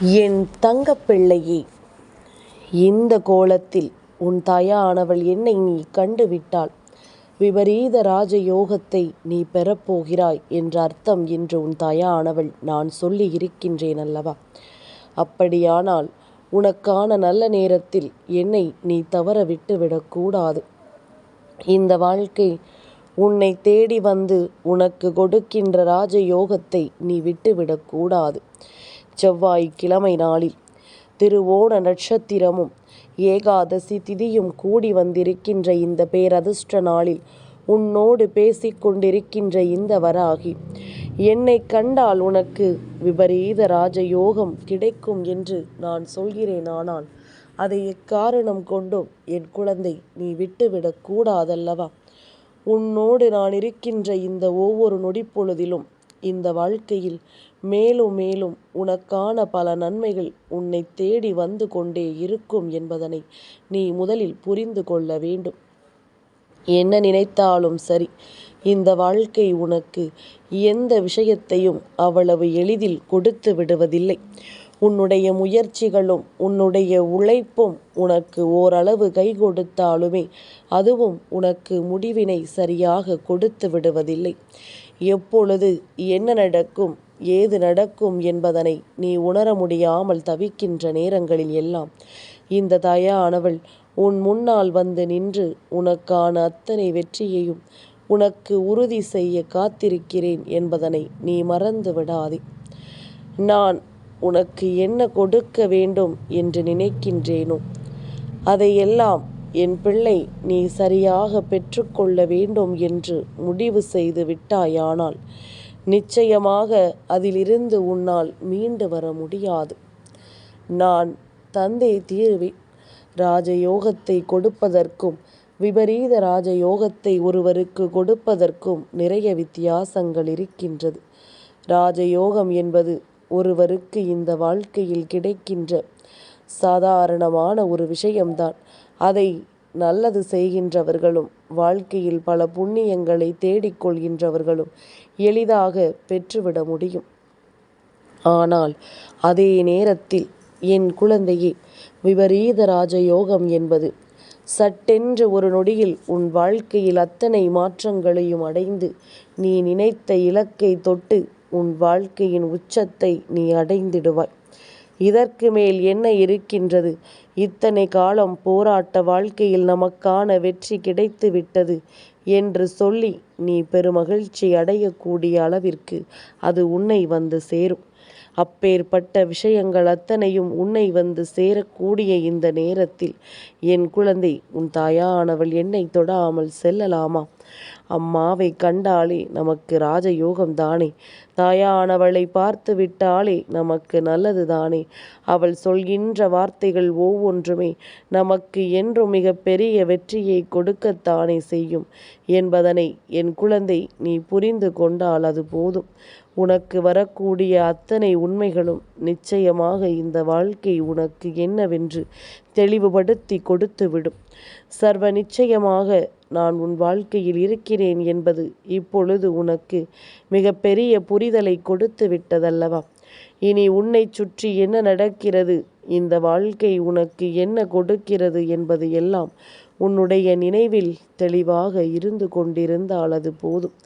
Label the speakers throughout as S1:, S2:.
S1: என் தங்கப்பிள்ளையே இந்த கோலத்தில் உன் தாயானவள் என்னை நீ கண்டுவிட்டால் விபரீத ராஜயோகத்தை நீ பெறப்போகிறாய் என்ற அர்த்தம் என்று உன் தாயானவள் நான் சொல்லி இருக்கின்றேன் அல்லவா? அப்படியானால் உனக்கான நல்ல நேரத்தில் என்னை நீ தவற விட்டுவிடக்கூடாது இந்த வாழ்க்கை உன்னை தேடி வந்து உனக்கு கொடுக்கின்ற ராஜயோகத்தை நீ விட்டுவிடக்கூடாது செவ்வாய் கிழமை நாளில் திருவோண நட்சத்திரமும் ஏகாதசி திதியும் கூடி வந்திருக்கின்ற இந்த பேரதிர்ஷ்ட நாளில் உன்னோடு பேசிக்கொண்டிருக்கின்ற இந்த வராகி என்னை கண்டால் உனக்கு விபரீத ராஜயோகம் கிடைக்கும் என்று நான் சொல்கிறேன். ஆனால் அதை எக்காரணம் கொண்டும் என் குழந்தை நீ விட்டுவிடக் கூடாதல்லவா? உன்னோடு நான் இருக்கின்ற இந்த ஒவ்வொரு நொடிப்பொழுதிலும் இந்த வாழ்க்கையில் மேலும் மேலும் உனக்கான பல நன்மைகள் உன்னை தேடி வந்து கொண்டே இருக்கும் என்பதனை நீ முதலில் புரிந்து கொள்ள வேண்டும். என்ன நினைத்தாலும் சரி இந்த வாழ்க்கை உனக்கு எந்த விஷயத்தையும் அவ்வளவு எளிதில் கொடுத்து விடுவதில்லை. உன்னுடைய முயற்சிகளும் உன்னுடைய உழைப்பும் உனக்கு ஓரளவு கை கொடுத்தாலுமே அதுவும் உனக்கு முடிவினை சரியாக கொடுத்து விடுவதில்லை. எப்பொழுது என்ன நடக்கும் ஏது நடக்கும் என்பதனை நீ உணர முடியாமல் தவிக்கின்ற நேரங்களில் எல்லாம். இந்த தயானவள் உன் முன்னால் வந்து நின்று உனக்கான அத்தனை வெற்றியையும் உனக்கு உறுதி செய்ய காத்திருக்கிறேன் என்பதனை நீ மறந்து விடாதே. நான் உனக்கு என்ன கொடுக்க வேண்டும் என்று நினைக்கின்றேனோ அதையெல்லாம் என் பிள்ளை நீ சரியாக பெற்றுக்கொள்ள வேண்டும் என்று முடிவு செய்து விட்டாயானால் நிச்சயமாக அதிலிருந்து உன்னால் மீண்டு வர முடியாது. நான் தந்தை தீர்வேன். ராஜயோகத்தை கொடுப்பதற்கும் விபரீத ராஜயோகத்தை ஒருவருக்கு கொடுப்பதற்கும் நிறைய வித்தியாசங்கள் இருக்கின்றது. ராஜயோகம் என்பது ஒருவருக்கு இந்த வாழ்க்கையில் கிடைக்கின்ற சாதாரணமான ஒரு விஷயம்தான். அதை நல்லது செய்கின்றவர்களும் வாழ்க்கையில் பல புண்ணியங்களை தேடிக்கொள்கின்றவர்களும் எளிதாக பெற்றுவிட முடியும். ஆனால் அதே நேரத்தில் என் குழந்தையே விபரீத ராஜயோகம் என்பது சட்டென்று ஒரு நொடியில் உன் வாழ்க்கையில் அத்தனை மாற்றங்களையும் அடைந்து நீ நினைத்த இலக்கை தொட்டு உன் வாழ்க்கையின் உச்சத்தை நீ அடைந்திடுவாய். இதற்கு மேல் என்ன இருக்கின்றது? இத்தனை காலம் போராட்ட வாழ்க்கையில் நமக்கான வெற்றி கிடைத்து விட்டது என்று சொல்லி நீ பெருமகிழ்ச்சி அடையக்கூடிய அளவிற்கு அது உன்னை வந்து சேரும். அப்பேற்பட்ட விஷயங்கள் அத்தனையும் உன்னை வந்து சேரக்கூடிய இந்த நேரத்தில் என் குழந்தை உன் தாயானவள் என்னை தொடாமல் செல்லலாமா? அம்மாவை கண்டாலே நமக்கு ராஜயோகம் தானே. தாயானவளை பார்த்து விட்டாலே நமக்கு நல்லது தானே. அவள் சொல்கின்ற வார்த்தைகள் ஒவ்வொன்றுமே நமக்கு என்றும் மிக பெரிய வெற்றியை கொடுக்கத்தானே செய்யும் என்பதனை என் குழந்தை நீ புரிந்து கொண்டால் அது போதும். உனக்கு வரக்கூடிய அத்தனை உண்மைகளும் நிச்சயமாக இந்த வாழ்க்கை உனக்கு என்னவென்று தெளிவுபடுத்தி கொடுத்துவிடும். சர்வ நிச்சயமாக நான் உன் வாழ்க்கையில் இருக்கிறேன் என்பது இப்பொழுது உனக்கு மிக பெரிய புரிதலை கொடுத்து விட்டதல்லவா? இனி உன்னை சுற்றி என்ன நடக்கிறது? இந்த வாழ்க்கை உனக்கு என்ன கொடுக்கிறது என்பது எல்லாம் உன்னுடைய நினைவில் தெளிவாக இருந்து கொண்டிருந்தால் அது போதும்.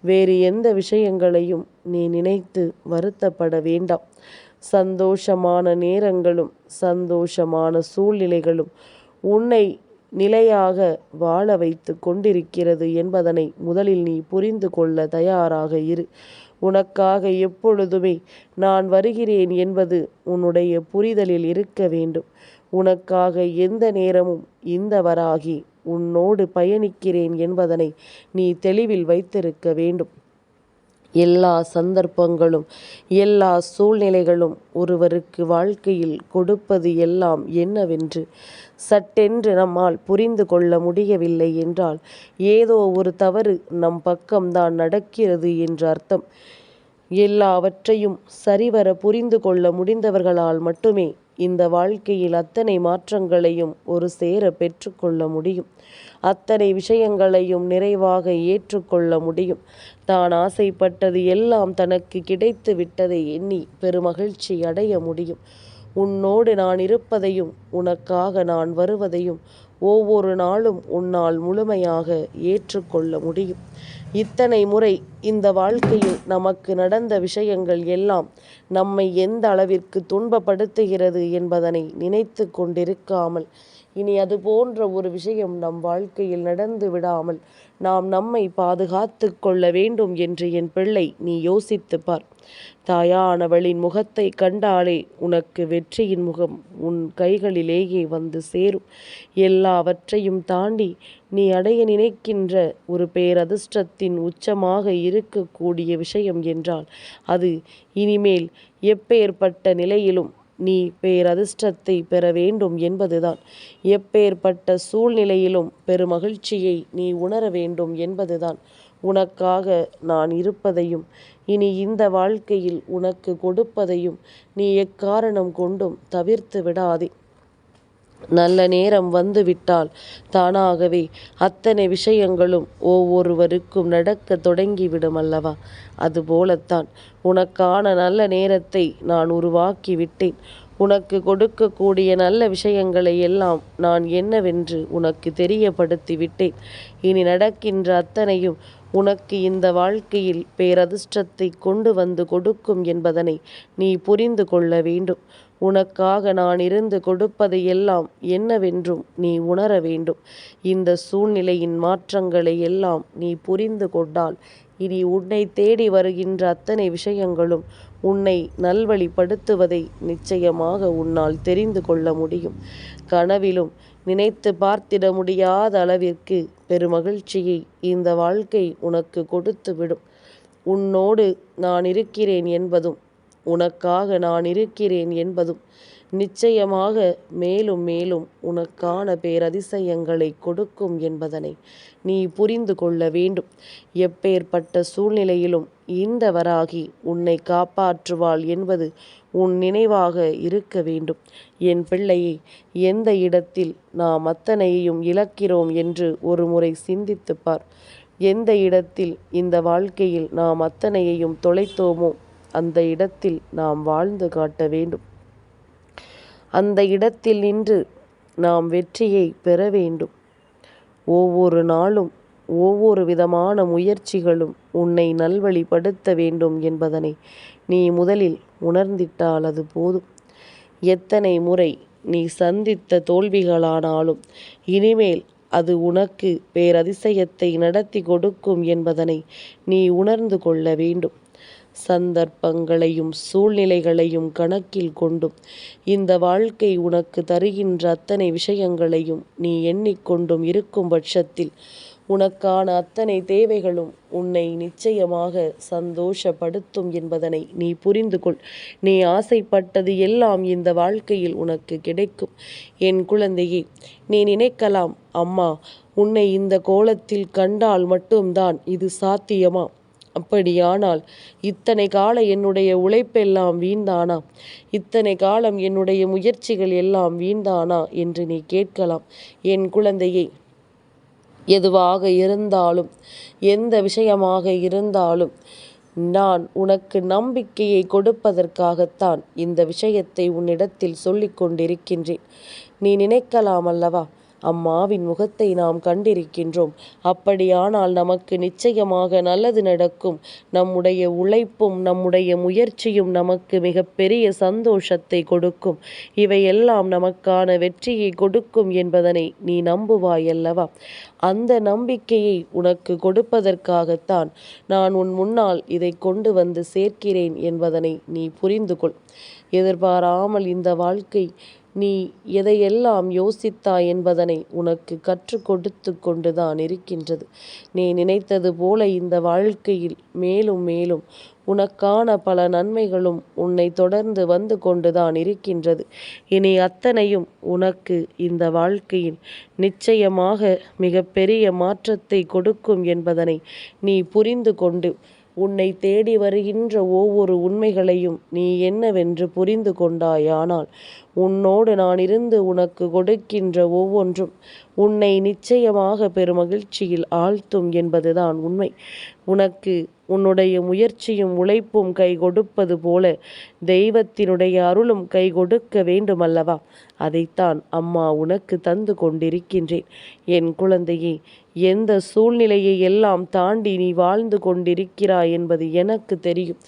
S1: வேறு எந்த விஷயங்களையும் நீ நினைத்து வருத்தப்பட வேண்டாம். சந்தோஷமான நேரங்களும் சந்தோஷமான சூழ்நிலைகளும் உன்னை நிலையாக வாழ வைத்து கொண்டிருக்கிறது என்பதனை முதலில் நீ புரிந்து கொள்ள தயாராக இரு. உனக்காக எப்பொழுதுமே நான் வருகிறேன் என்பது உன்னுடைய புரிதலில் இருக்க வேண்டும். உனக்காக எந்த நேரமும் இந்த வராகி உன்னோடு பயணிக்கிறேன் என்பதனை நீ தெளிவில் வைத்திருக்க வேண்டும். எல்லா சந்தர்ப்பங்களும் எல்லா சூழ்நிலைகளும் ஒருவருக்கு வாழ்க்கையில் கொடுப்பது எல்லாம் என்னவென்று சட்டென்று நம்மால் புரிந்து கொள்ள முடியவில்லை என்றால் ஏதோ ஒரு தவறு நம் பக்கம்தான் நடக்கிறது என்று அர்த்தம். எல்லாவற்றையும் சரிவர புரிந்து கொள்ள முடிந்தவர்களால் மட்டுமே இந்த வாழ்க்கையில் அத்தனை மாற்றங்களையும் ஒரு சேர பெற்றுக்கொள்ள முடியும். அத்தனை விஷயங்களையும் நிறைவாக ஏற்றுக்கொள்ள முடியும். தான் ஆசைப்பட்டது எல்லாம் தனக்கு கிடைத்து விட்டதை எண்ணி பெருமகிழ்ச்சி அடைய முடியும். உன்னோடு நான் இருப்பதையும் உனக்காக நான் வருவதையும் ஒவ்வொரு நாளும் உன்னால் முழுமையாக ஏற்றுக்கொள்ள முடியும். இத்தனை முறை இந்த வாழ்க்கையில் நமக்கு நடந்த விஷயங்கள் எல்லாம் நம்மை எந்த அளவிற்கு துன்பப்படுத்துகிறது என்பதனை நினைத்து கொண்டிருக்காமல் இனி அது போன்ற ஒரு விஷயம் நம் வாழ்க்கையில் நடந்து விடாமல் நாம் நம்மை பாதுகாத்து கொள்ள வேண்டும் என்று என் பிள்ளை நீ யோசித்து பார். தாயானவளின் முகத்தை கண்டாலே உனக்கு வெற்றியின் முகம் உன் கைகளிலேயே வந்து சேரும். எல்லாவற்றையும் தாண்டி நீ அடைய நினைக்கின்ற ஒரு பேரதிர்ஷ்டத்தின் உச்சமாக இருக்கக்கூடிய விஷயம் என்றால் அது இனிமேல் எப்பேற்பட்ட நிலையிலும் நீ பேரதிர்ஷ்டத்தை பெற வேண்டும் என்பதுதான். எப்பேற்பட்ட சூழ்நிலையிலும் பெருமகிழ்ச்சியை நீ உணர வேண்டும் என்பதுதான். உனக்காக நான் இருப்பதையும் இனி இந்த வாழ்க்கையில் உனக்கு கொடுப்பதையும் நீ எக்காரணம் கொண்டும் தவிர்த்து விடாதே. நல்ல நேரம் வந்துவிட்டால் தானாகவே அத்தனை விஷயங்களும் ஒவ்வொருவருக்கும் நடக்க தொடங்கிவிடும் அல்லவா? அதுபோலத்தான் உனக்கான நல்ல நேரத்தை நான் உருவாக்கி விட்டேன் உனக்கு கொடுக்கக்கூடிய நல்ல விஷயங்களை எல்லாம் நான் என்னவென்று உனக்கு தெரியப்படுத்தி விட்டேன் இனி நடக்கின்ற அத்தனையும் உனக்கு இந்த வாழ்க்கையில் பேரதிர்ஷ்டத்தை கொண்டு வந்து கொடுக்கும் என்பதனை நீ புரிந்து கொள்ள வேண்டும். உனக்காக நான் இருந்து கொடுப்பது எல்லாம் என்னவென்றும் நீ உணர வேண்டும். இந்த சூழ்நிலையின் மாற்றங்களை எல்லாம் நீ புரிந்து கொண்டால் இனி உன்னை தேடி வருகின்ற அத்தனை விஷயங்களும் உன்னை நல்வழிப்படுத்துவதை நிச்சயமாக உன்னால் தெரிந்து கொள்ள முடியும். கனவிலும் நினைத்து பார்த்திட முடியாத அளவிற்கு பெருமகிழ்ச்சியை இந்த வாழ்க்கை உனக்கு கொடுத்துவிடும். உன்னோடு நான் இருக்கிறேன் என்பதும் உனக்காக நான் இருக்கிறேன் என்பதும் நிச்சயமாக மேலும் மேலும் உனக்கான பேரதிசயங்களை கொடுக்கும் என்பதனை நீ புரிந்து கொள்ள வேண்டும். எப்பேற்பட்ட சூழ்நிலையிலும் இந்த வராகி உன்னை காப்பாற்றுவாள் என்பது உன் நினைவாக இருக்க வேண்டும். என் பிள்ளையை எந்த இடத்தில் நாம் அத்தனையையும் இழக்கிறோம் என்று ஒரு முறை சிந்தித்துப்பார் எந்த இடத்தில் இந்த வாழ்க்கையில் நாம் அத்தனையையும் தொலைத்தோமோ அந்த இடத்தில் நாம் வாழ்ந்து காட்ட வேண்டும். அந்த இடத்தில் நின்று நாம் வெற்றியை பெற வேண்டும். ஒவ்வொரு நாளும் ஒவ்வொரு விதமான முயற்சிகளும் உன்னை நல்வழிப்படுத்த வேண்டும் என்பதனை நீ முதலில் உணர்ந்திட்டால் அது போதும். எத்தனை முறை நீ சந்தித்த தோல்விகளானாலும் இனிமேல் அது உனக்கு பேரதிசயத்தை நடத்தி கொடுக்கும் என்பதனை நீ உணர்ந்து கொள்ள வேண்டும். சந்தர்ப்பங்களையும் சூழ்நிலைகளையும் கணக்கில் கொண்டும் இந்த வாழ்க்கை உனக்கு தருகின்ற அத்தனை விஷயங்களையும் நீ எண்ணிக்கொண்டும் இருக்கும் பட்சத்தில் உனக்கான அத்தனை தேவைகளும் உன்னை நிச்சயமாக சந்தோஷப்படுத்தும் என்பதனை நீ புரிந்து கொள் நீ ஆசைப்பட்டது எல்லாம் இந்த வாழ்க்கையில் உனக்கு கிடைக்கும். என் குழந்தையே நீ நினைக்கலாம் அம்மா உன்னை இந்த கோலத்தில் கண்டால் மட்டும்தான் இது சாத்தியமா? அப்படியானால் இத்தனை கால என்னுடைய உழைப்பெல்லாம் வீண்தானா இத்தனை காலம் என்னுடைய முயற்சிகள் எல்லாம் வீண்தானா என்று நீ கேட்கலாம். என் குழந்தையை எதுவாக இருந்தாலும் எந்த விஷயமாக இருந்தாலும் நான் உனக்கு நம்பிக்கையை கொடுப்பதற்காகத்தான் இந்த விஷயத்தை உன்னிடத்தில் சொல்லிக் கொண்டிருக்கின்றேன் நீ நினைக்கலாம் அல்லவா? அம்மாவின் முகத்தை நாம் கண்டிருக்கின்றோம். அப்படியானால் நமக்கு நிச்சயமாக நல்லது நடக்கும். நம்முடைய உழைப்பும் நம்முடைய முயற்சியும் நமக்கு மிகப்பெரிய சந்தோஷத்தை கொடுக்கும். இவையெல்லாம் நமக்கான வெற்றியை கொடுக்கும் என்பதனை நீ நம்புவாய் அல்லவா அந்த நம்பிக்கையை உனக்கு கொடுப்பதற்காகத்தான் நான் உன் முன்னால் இதை கொண்டு வந்து சேர்க்கிறேன் என்பதனை நீ புரிந்து கொள் எதிர்பாராமல் இந்த வாழ்க்கை நீ எதையெல்லாம் யோசித்தாய் என்பதனை உனக்கு கற்றுக் கொடுத்து கொண்டுதான் இருக்கின்றது. நீ நினைத்தது போல இந்த வாழ்க்கையில் மேலும் மேலும் உனக்கான பல நன்மைகளும் உன்னை தொடர்ந்து வந்து கொண்டுதான் இருக்கின்றது. இனி அத்தனையும் உனக்கு இந்த வாழ்க்கையில் நிச்சயமாக மிகப்பெரிய மாற்றத்தை கொடுக்கும் என்பதனை நீ புரிந்து கொண்டு உன்னை தேடி வருகின்ற ஒவ்வொரு உண்மைகளையும் நீ என்னவென்று புரிந்து கொண்டாயானால் உன்னோடு நான் இருந்து உனக்கு கொடுக்கின்ற ஒவ்வொன்றும் உன்னை நிச்சயமாக பெருமகிழ்ச்சியில் ஆழ்த்தும் என்பதுதான் உண்மை. உனக்கு உன்னுடைய முயற்சியும் உழைப்பும் கை கொடுப்பது போல தெய்வத்தினுடைய அருளும் கை கொடுக்க வேண்டுமல்லவா? அதைத்தான் அம்மா உனக்கு தந்து கொண்டிருக்கின்றேன். என் குழந்தையே எந்த சூழ்நிலையை எல்லாம் தாண்டி நீ வாழ்ந்து கொண்டிருக்கிறாய் என்பது எனக்கு தெரியும்.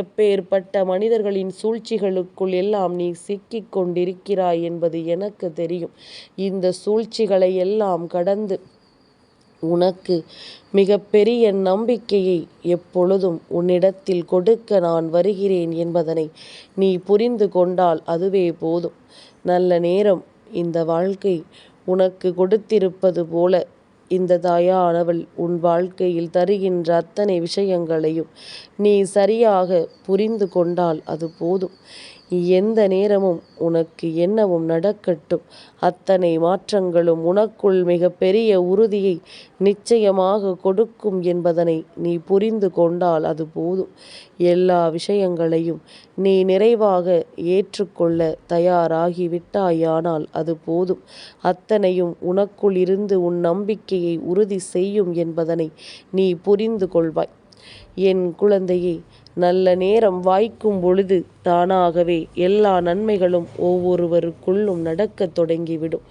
S1: எப்பேற்பட்ட மனிதர்களின் சூழ்ச்சிகளுக்குள் எல்லாம் நீ சிக்கிக் கொண்டிருக்கிறாய் என்பது எனக்கு தெரியும். இந்த சூழ்ச்சிகளை எல்லாம் கடந்து உனக்கு மிகப்பெரிய நம்பிக்கையை எப்பொழுதும் உன்னிடத்தில் கொடுக்க நான் வருகிறேன் என்பதனை நீ புரிந்து கொண்டால் அதுவே போதும். நல்ல நேரம் இந்த வாழ்க்கை உனக்கு கொடுத்திருப்பது போல. இந்த தாயானவள் உன் வாழ்க்கையில் தருகின்ற அத்தனை விஷயங்களையும் நீ சரியாக புரிந்து கொண்டால் அது போதும். எந்த நேரமும் உனக்கு என்னவும் நடக்கட்டும். அத்தனை மாற்றங்களும் உனக்குள் மிக பெரிய உறுதியை நிச்சயமாக கொடுக்கும் என்பதனை நீ புரிந்து கொண்டால் அது போதும். எல்லா விஷயங்களையும் நீ நிறைவாக ஏற்றுக்கொள்ள தயாராகிவிட்டாயானால் அது போதும். அத்தனையும் உனக்குள் இருந்து உன் நம்பிக்கையை உறுதி செய்யும் என்பதனை நீ புரிந்து கொள்வாய். என் குழந்தையே நல்ல நேரம் வாய்க்கும் பொழுது தானாகவே எல்லா நன்மைகளும் ஒவ்வொருவருக்குள்ளும் நடக்கத் தொடங்கிவிடும்.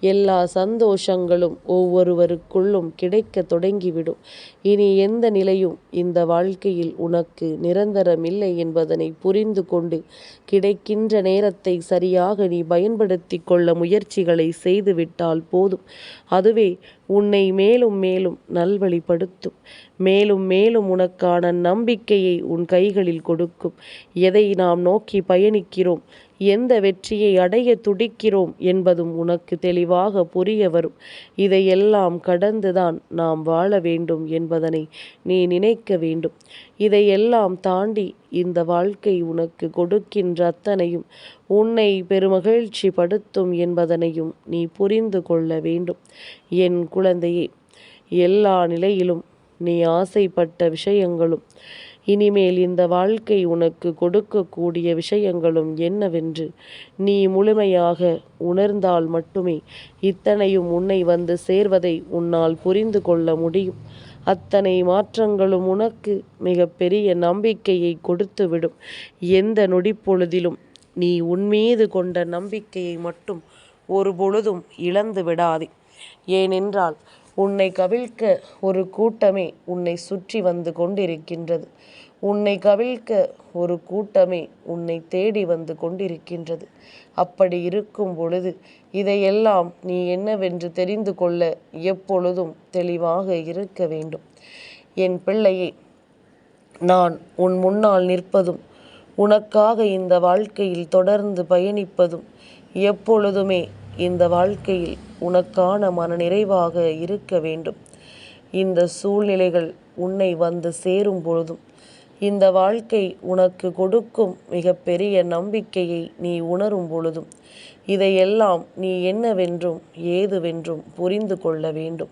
S1: எல்லா சந்தோஷங்களும் ஒவ்வொருவருக்குள்ளும் கிடைக்க தொடங்கிவிடும். இனி எந்த நிலையும் இந்த வாழ்க்கையில் உனக்கு நிரந்தரமில்லை என்பதனை புரிந்து கொண்டு கிடைக்கின்ற நேரத்தை சரியாக நீ பயன்படுத்தி கொள்ள முயற்சிகளை செய்துவிட்டால் போதும். அதுவே உன்னை மேலும் மேலும் நல்வழிப்படுத்தும். மேலும் மேலும் உனக்கான நம்பிக்கையை உன் கைகளில் கொடுக்கும். எதை நாம் நோக்கி பயணிக்கிறோம்? எந்த வெற்றியை அடைய துடிக்கிறோம் என்பதும் உனக்கு தெளிவாக புரிய வரும். இதையெல்லாம் கடந்துதான் நாம் வாழ வேண்டும் என்பதனை நீ நினைக்க வேண்டும். இதையெல்லாம் தாண்டி இந்த வாழ்க்கை உனக்கு கொடுக்கின்ற அத்தனையும் உன்னை பெருமகிழ்ச்சி படுத்தும் என்பதனையும் நீ புரிந்து கொள்ள வேண்டும். என் குழந்தையே எல்லா நிலையிலும் நீ ஆசைப்பட்ட விஷயங்களும் இனிமேல் இந்த வாழ்க்கை உனக்கு கொடுக்கக்கூடிய விஷயங்களும் என்னவென்று நீ முழுமையாக உணர்ந்தால் மட்டுமே இத்தனையும் உன்னை வந்து சேர்வதை உன்னால் புரிந்து கொள்ள முடியும். அத்தனை மாற்றங்களும் உனக்கு மிகப்பெரிய நம்பிக்கையை கொடுத்துவிடும். எந்த நொடிப்பொழுதிலும் நீ உன்மீது கொண்ட நம்பிக்கையை மட்டும் ஒரு பொழுதும் இழந்து விடாதே. ஏனென்றால் உன்னை கவிழ்க்க ஒரு கூட்டமே உன்னை சுற்றி வந்து கொண்டிருக்கின்றது. உன்னை கவிழ்க்க ஒரு கூட்டமே உன்னை தேடி வந்து கொண்டிருக்கின்றது. அப்படி இருக்கும் பொழுது இதையெல்லாம் நீ என்னவென்று தெரிந்து கொள்ள எப்பொழுதும் தெளிவாக இருக்க வேண்டும். என் பிள்ளையே நான் உன் முன்னால் நிற்பதும் உனக்காக இந்த வாழ்க்கையில் தொடர்ந்து பயணிப்பதும் எப்பொழுதுமே இந்த வாழ்க்கையில் உனக்கான மன நிறைவாக இருக்க வேண்டும். இந்த சூழ்நிலைகள் உன்னை வந்து சேரும் பொழுதும் இந்த வாழ்க்கை உனக்கு கொடுக்கும் மிகப்பெரிய நம்பிக்கையை நீ உணரும் பொழுதும் இதையெல்லாம் நீ என்னவென்றும் ஏதுவென்றும் புரிந்து கொள்ள வேண்டும்.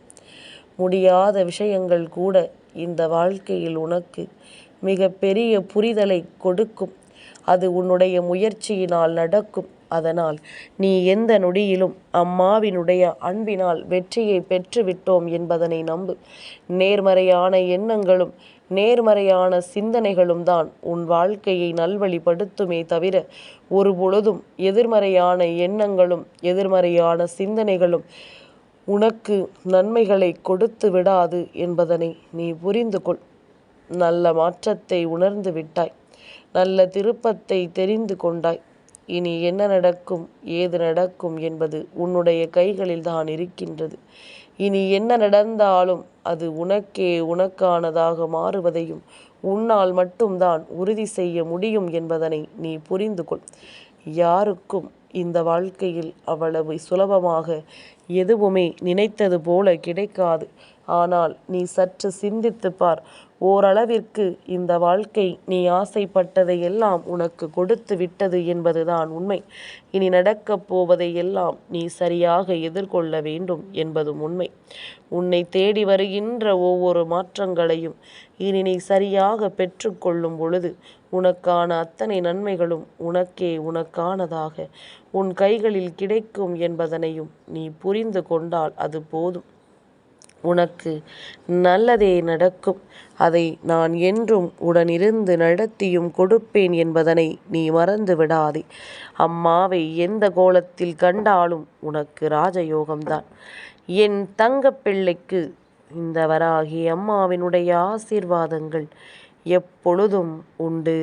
S1: முடியாத விஷயங்கள் கூட இந்த வாழ்க்கையில் உனக்கு மிகப்பெரிய புரிதலை கொடுக்கும். அது உன்னுடைய முயற்சியினால் நடக்கும். அதனால் நீ எந்த நொடியிலும் அம்மாவினுடைய அன்பினால் வெற்றியை பெற்றுவிட்டோம் என்பதனை நம்பு. நேர்மறையான எண்ணங்களும் நேர்மறையான சிந்தனைகளும் தான் உன் வாழ்க்கையை நல்வழிப்படுத்துமே தவிர ஒரு பொழுதும் எதிர்மறையான எண்ணங்களும் எதிர்மறையான சிந்தனைகளும் உனக்கு நன்மைகளை கொடுத்து விடாது என்பதனை நீ புரிந்து கொள். நல்ல மாற்றத்தை உணர்ந்து விட்டாய். நல்ல திருப்பத்தை தெரிந்து கொண்டாய். இனி என்ன நடக்கும் ஏது நடக்கும் என்பது உன்னுடைய கைகளில் தான் இருக்கின்றது. இனி என்ன நடந்தாலும் அது உனக்கே உனக்கானதாக மாறுவதையும் உன்னால் மட்டும்தான் உறுதி செய்ய முடியும் என்பதனை நீ புரிந்து கொள். யாருக்கும் இந்த வாழ்க்கையில் அவ்வளவு சுலபமாக எதுவுமே நினைத்தது போல கிடைக்காது. ஆனால் நீ சற்று சிந்தித்துப் பார். ஓரளவிற்கு இந்த வாழ்க்கை நீ ஆசைப்பட்டதை எல்லாம் உனக்கு கொடுத்து விட்டது என்பதுதான் உண்மை. இனி நடக்கப் போவதை எல்லாம் நீ சரியாக எதிர்கொள்ள வேண்டும் என்பதும் உண்மை. உன்னை தேடி வருகின்ற ஒவ்வொரு மாற்றங்களையும் இனி நீ சரியாக பெற்றுக்கொள்ளும் பொழுது உனக்கான அத்தனை நன்மைகளும் உனக்கே உனக்கானதாக. உன் கைகளில் கிடைக்கும் என்பதனையும் நீ புரிந்து கொண்டால் அது போதும். உனக்கு நல்லதே நடக்கும். அதை நான் என்றும் உடனிருந்து நடத்தியும் கொடுப்பேன் என்பதனை நீ மறந்து விடாதே. அம்மாவை எந்த கோலத்தில் கண்டாலும் உனக்கு ராஜயோகம்தான். என் தங்கப்பிள்ளைக்கு இந்த வராகி அம்மாவினுடைய ஆசீர்வாதங்கள் எப்பொழுதும் உண்டு.